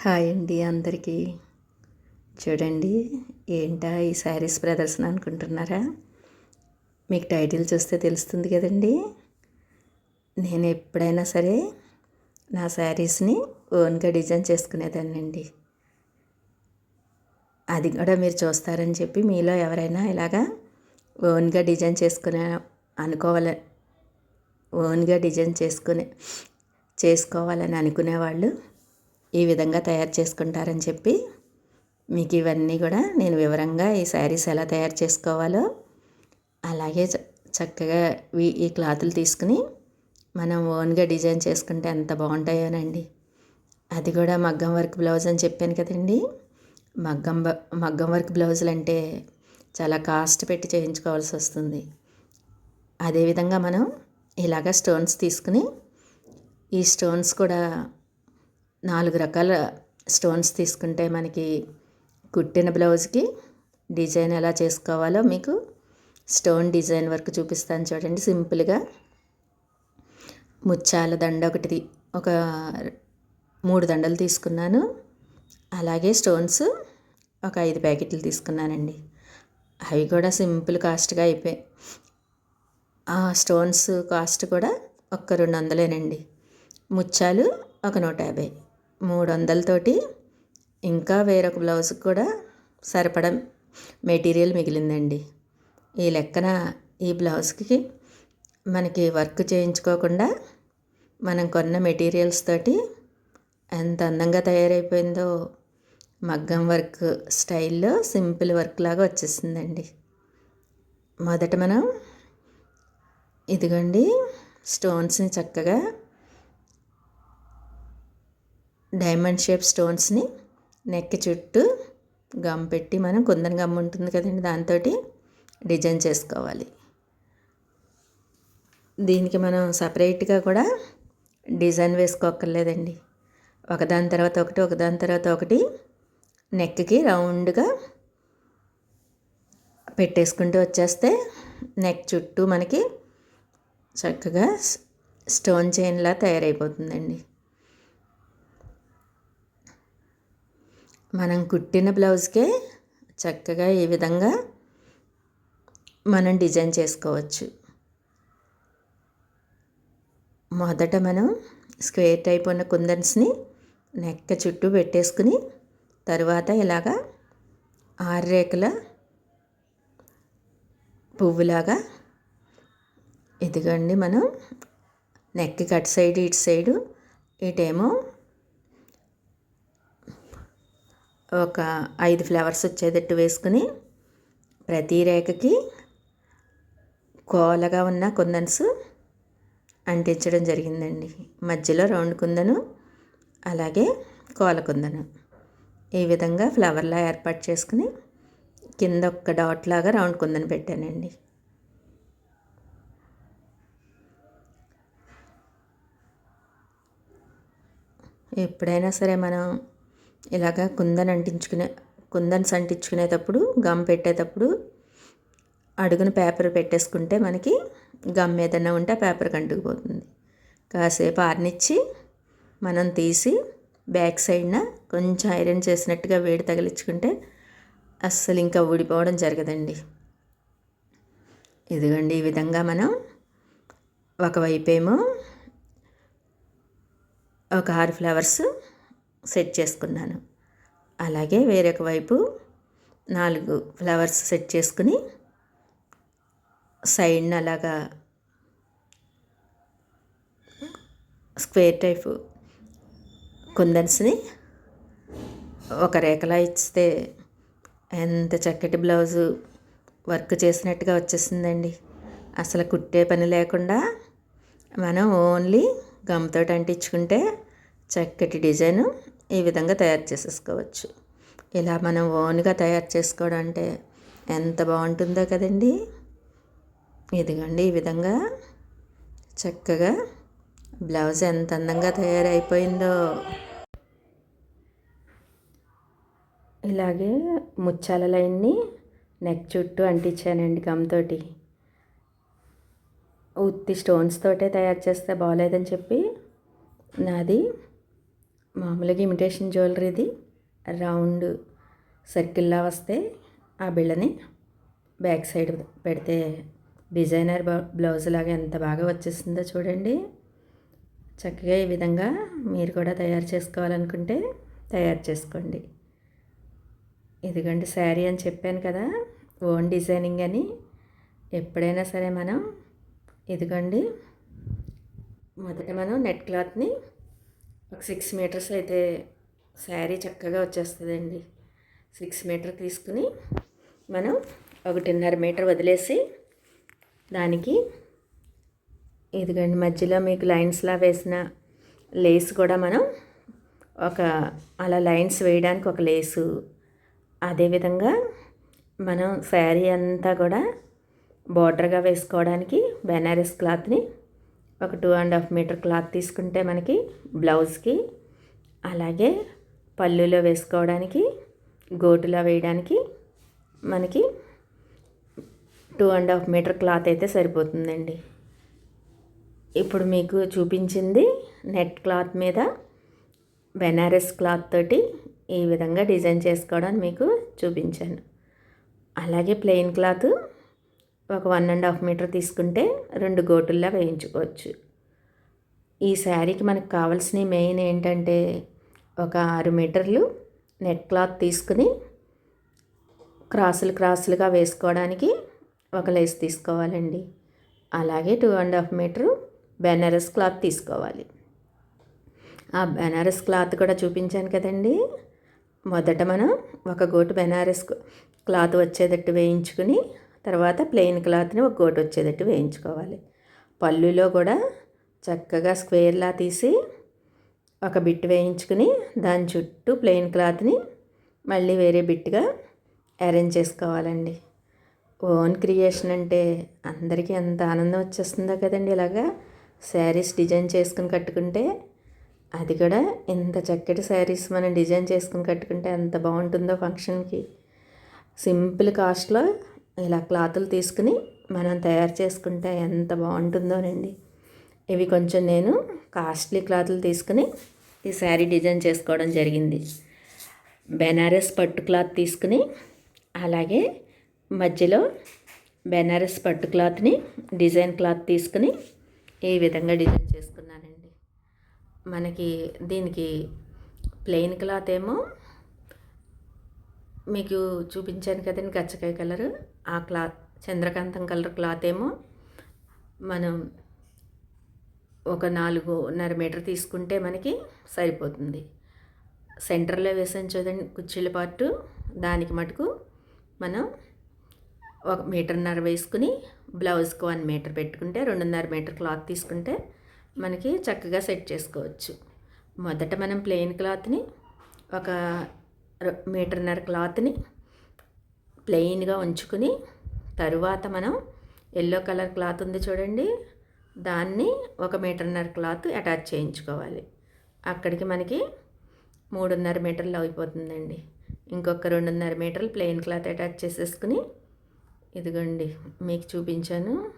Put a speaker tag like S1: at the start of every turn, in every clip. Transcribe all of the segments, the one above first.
S1: Hi అండి అందరికీ. చూడండి ఏంటా ఈ శారీస్ ప్రదర్శన అనుకుంటున్నారా? మీకు టైటిల్ చూస్తే తెలుస్తుంది కదండి. నేను ఎప్పుడైనా సరే నా శారీస్ని ఓన్గా డిజైన్ చేసుకునేదాన్నండి. అది కూడా మీరు చూస్తారని చెప్పి మీలో ఎవరైనా ఇలాగా ఓన్గా డిజైన్ చేసుకునే అనుకోవాలి ఓన్గా డిజైన్ చేసుకునే చేసుకోవాలని అనుకునేవాళ్ళు ఈ విధంగా తయారు చేసుకుంటారని చెప్పి మీకు ఇవన్నీ కూడా నేను వివరంగా ఈ శారీస్ ఎలా తయారు చేసుకోవాలో అలాగే చక్కగా ఈ క్లాతులు తీసుకుని మనం ఓన్గా డిజైన్ చేసుకుంటే ఎంత బాగుంటాయోనండి. అది కూడా మగ్గం వర్క్ బ్లౌజ్ అని చెప్పాను కదండి. మగ్గం మగ్గం వర్క్ బ్లౌజులు అంటే చాలా కాస్ట్ పెట్టి చేయించుకోవాల్సి వస్తుంది. అదేవిధంగా మనం ఇలాగ స్టోన్స్ తీసుకుని ఈ స్టోన్స్ కూడా నాలుగు రకాల స్టోన్స్ తీసుకుంటే మనకి కుట్టిన బ్లౌజ్కి డిజైన్ ఎలా చేసుకోవాలో మీకు స్టోన్ డిజైన్ వర్క్ చూపిస్తాను చూడండి సింపుల్గా. ముత్యాల దండ ఒకటి ఒక మూడు దండలు తీసుకున్నాను. అలాగే స్టోన్స్ ఒక ఐదు ప్యాకెట్లు తీసుకున్నానండి. అవి కూడా సింపుల్ కాస్ట్గా అయిపోయాయి ఆ స్టోన్స్ కాస్ట్ కూడా ఒక్క రెండు వందలేనండి. ముత్యాలు ఒక నూట యాభై. మూడు వందలతోటి ఇంకా వేరొక బ్లౌజ్కి కూడా సరిపడ మెటీరియల్ మిగిలిందండి. ఈ లెక్కన ఈ బ్లౌజ్కి మనకి వర్క్ చేయించుకోకుండా మనం కొన్న మెటీరియల్స్ తోటి ఎంత అందంగా తయారైపోయిందో మగ్గం వర్క్ స్టైల్లో సింపుల్ వర్క్ లాగా వచ్చేసిందండి. మొదట మనం ఇదిగోండి స్టోన్స్ని చక్కగా డైమండ్ షేప్ స్టోన్స్ని నెక్ చుట్టూ గమ్ పెట్టి మనం కుందన గమ్ ఉంటుంది కదండి దాంతో డిజైన్ చేసుకోవాలి. దీనికి మనం సపరేట్గా కూడా డిజైన్ వేసుకోక్కర్లేదండి. ఒకదాని తర్వాత ఒకటి ఒకదాని తర్వాత ఒకటి నెక్కి రౌండ్గా పెట్టేసుకుంటూ వచ్చేస్తే నెక్ చుట్టూ మనకి చక్కగా స్టోన్ చైన్లా తయారైపోతుందండి. మనం కుట్టిన బ్లౌజ్కే చక్కగా ఈ విధంగా మనం డిజైన్ చేసుకోవచ్చు. మొదట మనం స్క్వేర్ టైప్ ఉన్న కుందన్స్ని నెక్క చుట్టూ పెట్టేసుకుని తరువాత ఇలాగా ఆరు రేఖల పువ్వులాగా ఇదిగండి మనం నెక్ కట్ సైడ్ ఇటు సైడు ఇటేమో ఒక ఐదు ఫ్లవర్స్ వచ్చేటట్టు వేసుకుని ప్రతి రేఖకి కోలగా ఉన్న కుందన్స్ అంటించడం జరిగిందండి. మధ్యలో రౌండ్ కుందను అలాగే కోల కుందను. ఈ విధంగా ఫ్లవర్లా ఏర్పాటు చేసుకుని కింద ఒక్క డాట్ లాగా రౌండ్ కుందను పెట్టానండి. ఎప్పుడైనా సరే మనం ఇలాగ కుందన్ అంటించుకునే కుందన్స్ అంటించుకునేటప్పుడు గమ్ పెట్టేటప్పుడు అడుగున పేపర్ పెట్టేసుకుంటే మనకి గమ్ ఏదైనా ఉంటే పేపర్ కంటుకుపోతుంది. కాసేపు ఆర్నిచ్చి మనం తీసి బ్యాక్ సైడ్న కొంచెం ఐరన్ చేసినట్టుగా వేడి తగిలించుకుంటే అస్సలు ఇంకా ఊడిపోవడం జరగదండి. ఇదిగోండి ఈ విధంగా మనం ఒకవైపేమో ఒక ఆరు ఫ్లవర్స్ సెట్ చేసుకున్నాను. అలాగే వేరొక వైపు నాలుగు ఫ్లవర్స్ సెట్ చేసుకుని సైడ్న అలాగా స్క్వేర్ టైప్ కుందన్స్ని ఒక రేఖలా ఇస్తే ఎంత చక్కటి బ్లౌజు వర్క్ చేసినట్టుగా వచ్చేసిందండి. అసలు కుట్టే పని లేకుండా మనం ఓన్లీ గమ్తో అంటించుకుంటే చక్కటి డిజైను ఈ విధంగా తయారు చేసేసుకోవచ్చు. ఇలా మనం ఓన్గా తయారు చేసుకోవడం అంటే ఎంత బాగుంటుందో కదండి. ఇదిగోండి ఈ విధంగా చక్కగా బ్లౌజ్ ఎంత అందంగా తయారైపోయిందో. ఇలాగే ముచ్చాల లైన్ని నెక్ చుట్టూ అంటించానండి గమ్తోటి. ఉత్తి స్టోన్స్ తోటే తయారు చేస్తే బాగోలేదని చెప్పి నాది మామూలుగా ఇమిటేషన్ జ్యువెలరీది రౌండ్ సర్కిల్లా వస్తే ఆ బిళ్ళని బ్యాక్ సైడ్ పెడితే డిజైనర్ బ్లౌజ్ లాగా ఎంత బాగా వచ్చేస్తుందో చూడండి. చక్కగా ఈ విధంగా మీరు కూడా తయారు చేసుకోవాలనుకుంటే తయారు చేసుకోండి. ఇదిగోండి శారీ అని చెప్పాను కదా ఓన్ డిజైనింగ్ అని. ఎప్పుడైనా సరే మనం ఇదిగోండి మొదట మనం నెట్ క్లాత్ని ఒక సిక్స్ మీటర్స్ అయితే శారీ చక్కగా వచ్చేస్తుందండి. సిక్స్ మీటర్ తీసుకుని మనం ఒకటిన్నర మీటర్ వదిలేసి దానికి ఇదిగండి మధ్యలో మీకు లైన్స్లా వేసిన లేస్ కూడా మనం ఒక అలా లైన్స్ వేయడానికి ఒక లేసు. అదేవిధంగా మనం శారీ అంతా కూడా బార్డర్గా వేసుకోవడానికి బెనారస్ క్లాత్ని ఒక two and half meter cloth తీసుకుంటే మనకి బ్లౌజ్కి అలాగే పళ్ళులో వేసుకోవడానికి గోటులా వేయడానికి మనకి two and half meter cloth అయితే సరిపోతుందండి. ఇప్పుడు మీకు చూపించింది నెట్ క్లాత్ మీద బెనారస్ క్లాత్ తోటి ఈ విధంగా డిజైన్ చేసుకోవడానికి మీకు చూపించాను. అలాగే ప్లెయిన్ క్లాత్ ఒక వన్ అండ్ హాఫ్ మీటర్ తీసుకుంటే రెండు గోటుల్లా వేయించుకోవచ్చు. ఈ శారీకి మనకు కావాల్సిన మెయిన్ ఏంటంటే ఒక ఆరు మీటర్లు నెట్ క్లాత్ తీసుకుని క్రాసులు క్రాసులుగా వేసుకోవడానికి ఒక లేస్ తీసుకోవాలండి. అలాగే two and half meter Banaras cloth తీసుకోవాలి. ఆ బెనారస్ క్లాత్ కూడా చూపించాను కదండి. మొదట మనం ఒక గోటు బెనారస్ క్లాత్ వచ్చేటట్టు వేయించుకుని తర్వాత ప్లెయిన్ క్లాత్ని ఒక గోటు వచ్చేటట్టు వేయించుకోవాలి. పళ్ళులో కూడా చక్కగా స్క్వేర్లా తీసి ఒక బిట్ వేయించుకుని దాని చుట్టూ ప్లెయిన్ క్లాత్ని మళ్ళీ వేరే బిట్గా అరేంజ్ చేసుకోవాలండి. ఓన్ క్రియేషన్ అంటే అందరికీ ఎంత ఆనందం వచ్చేస్తుందో కదండి ఇలాగా శారీస్ డిజైన్ చేసుకుని కట్టుకుంటే. అది కూడా ఇంత చక్కటి శారీస్ మనం డిజైన్ చేసుకుని కట్టుకుంటే ఎంత బాగుంటుందో ఫంక్షన్కి. సింపుల్ కాస్ట్లో ఇలా క్లాతులు తీసుకుని మనం తయారు చేసుకుంటే ఎంత బాగుంటుందోనండి. ఇవి కొంచెం నేను కాస్ట్లీ క్లాతులు తీసుకుని ఈ శారీ డిజైన్ చేసుకోవడం జరిగింది. బెనారస్ పట్టు క్లాత్ తీసుకుని అలాగే మధ్యలో బెనారస్ పట్టు క్లాత్ని డిజైన్ క్లాత్ తీసుకుని ఈ విధంగా డిజైన్ చేసుకున్నానండి. మనకి దీనికి ప్లెయిన్ క్లాత్ ఏమో మీకు చూపించాను కదండి గచ్చకాయ కలరు. ఆ క్లాత్ చంద్రకాంతం కలర్ క్లాత్ ఏమో మనం ఒక నాలుగున్నర మీటర్ తీసుకుంటే మనకి సరిపోతుంది. సెంటర్లో వేసాం చూడండి కుర్చీల పార్టు దానికి మటుకు మనం ఒక మీటర్న్నర వేసుకుని బ్లౌజ్కి వన్ మీటర్ పెట్టుకుంటే రెండున్నర మీటర్ క్లాత్ తీసుకుంటే మనకి చక్కగా సెట్ చేసుకోవచ్చు. మొదట మనం ప్లెయిన్ క్లాత్ని ఒక మీటర్న్నర క్లాత్ని ప్లెయిన్గా ఉంచుకుని తరువాత మనం ఎల్లో కలర్ క్లాత్ ఉంది చూడండి. దాన్ని ఒక మీటర్న్నర క్లాత్ అటాచ్ చేయించుకోవాలి. అక్కడికి మనకి మూడున్నర మీటర్లు అయిపోతుందండి. ఇంకొక రెండున్నర మీటర్లు ప్లెయిన్ క్లాత్ అటాచ్ చేసేసుకుని ఇదిగోండి మీకు చూపించాను.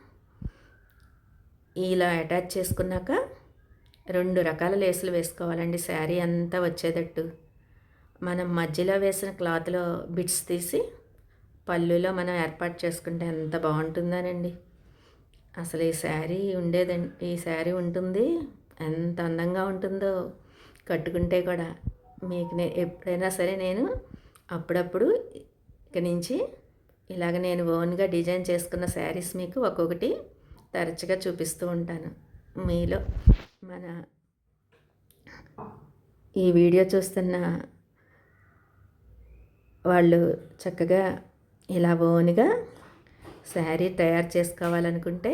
S1: ఇలా అటాచ్ చేసుకున్నాక రెండు రకాల లేసులు వేసుకోవాలండి. శారీ అంతా వచ్చేటట్టు. మనం మధ్యలో వేసిన క్లాత్లో బిట్స్ తీసి పళ్ళులో మనం ఏర్పాటు చేసుకుంటే ఎంత బాగుంటుందోనండి. అసలు ఈ శారీ ఉండేదండి ఈ శారీ ఉంటుంది ఎంత అందంగా ఉంటుందో కట్టుకుంటే కూడా. మీకు ఎప్పుడైనా సరే నేను అప్పుడప్పుడు ఇక నుంచి ఇలాగ నేను ఓన్గా డిజైన్ చేసుకున్న శారీస్ మీకు ఒక్కొక్కటి తరచుగా చూపిస్తూ ఉంటాను. మీలో మన ఈ వీడియో చూస్తున్న వాళ్ళు చక్కగా ఇలా ఓన్గా శారీ తయారు చేసుకోవాలనుకుంటే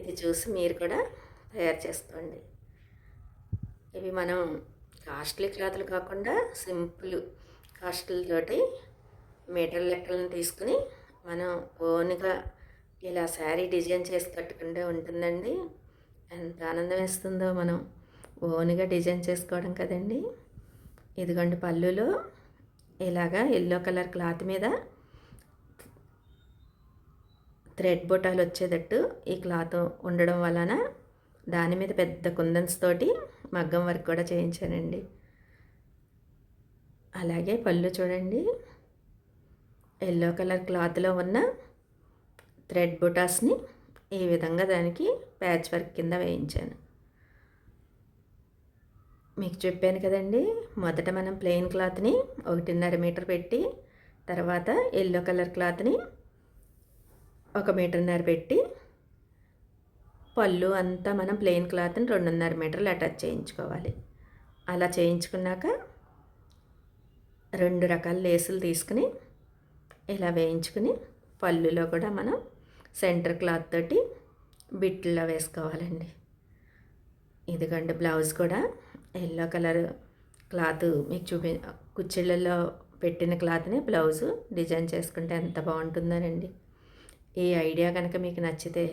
S1: ఇది చూసి మీరు కూడా తయారు చేసుకోండి. ఇవి మనం కాస్ట్లీ క్లాతులు కాకుండా సింపుల్ కాస్ట్లతోటి మీటర్ లెక్కలను తీసుకుని మనం ఓన్గా ఇలా శారీ డిజైన్ చేసి కట్టుకుంటే ఉంటుందండి. ఎంత ఆనందం వేస్తుందో మనం ఓన్గా డిజైన్ చేసుకోవడం కదండి. ఇదిగోండి పళ్ళులో ఇలాగా ఎల్లో కలర్ క్లాత్ మీద థ్రెడ్ బొటాలు వచ్చేటట్టు ఈ క్లాత్ ఉండడం వలన దాని మీద పెద్ద కుందన్స్ తోటి మగ్గం వర్క్ కూడా చేయించానండి. అలాగే పళ్ళు చూడండి. ఎల్లో కలర్ క్లాత్లో ఉన్న థ్రెడ్ బుటాస్ని ఈ విధంగా దానికి ప్యాచ్ వర్క్ కింద వేయించాను. మీకు చెప్పాను కదండి మొదట మనం ప్లెయిన్ క్లాత్ని ఒకటిన్నర మీటర్ పెట్టి తర్వాత ఎల్లో కలర్ క్లాత్ని ఒక మీటర్న్నర పెట్టి పళ్ళు అంతా మనం ప్లెయిన్ క్లాత్ని రెండున్నర మీటర్లు అటాచ్ చేయించుకోవాలి. అలా చేయించుకున్నాక రెండు రకాల లేసులు తీసుకుని ఇలా వేయించుకుని పళ్ళులో కూడా మనం సెంటర్ క్లాత్ తోటి బిట్లో వేసుకోవాలండి. ఎందుకంటే బ్లౌజ్ కూడా ఎల్లో కలర్ క్లాత్ మీకు చూపి కుచ్చిళ్ళల్లో పెట్టిన క్లాత్ని బ్లౌజు డిజైన్ చేసుకుంటే ఎంత బాగుంటుందోనండి. ఈ ఐడియా కనుక మీకు నచ్చితే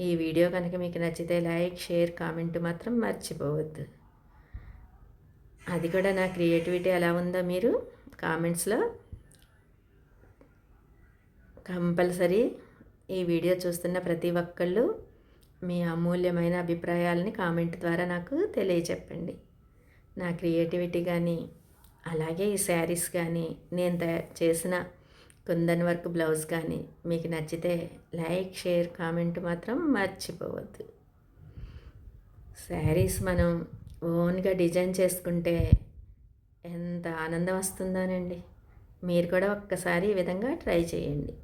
S1: ఈ వీడియో కనుక మీకు నచ్చితే లైక్ షేర్ కామెంట్ మాత్రం మర్చిపోవద్దు. అది కూడా నా క్రియేటివిటీ ఎలా ఉందో మీరు కామెంట్స్లో కంపల్సరీ ఈ వీడియో చూస్తున్న ప్రతి ఒక్కళ్ళు మీ అమూల్యమైన అభిప్రాయాలని కామెంట్ ద్వారా నాకు తెలియచెప్పండి. నా క్రియేటివిటీ కానీ అలాగే ఈ శారీస్ కానీ నేను తయారు చేసిన కుందన్ వర్క్ బ్లౌజ్ కానీ మీకు నచ్చితే లైక్ షేర్ కామెంట్ మాత్రం మర్చిపోవద్దు. శారీస్ మనం ఓన్గా డిజైన్ చేసుకుంటే ఎంత ఆనందం వస్తుందోనండి. మీరు కూడా ఒక్కసారి ఈ విధంగా ట్రై చేయండి.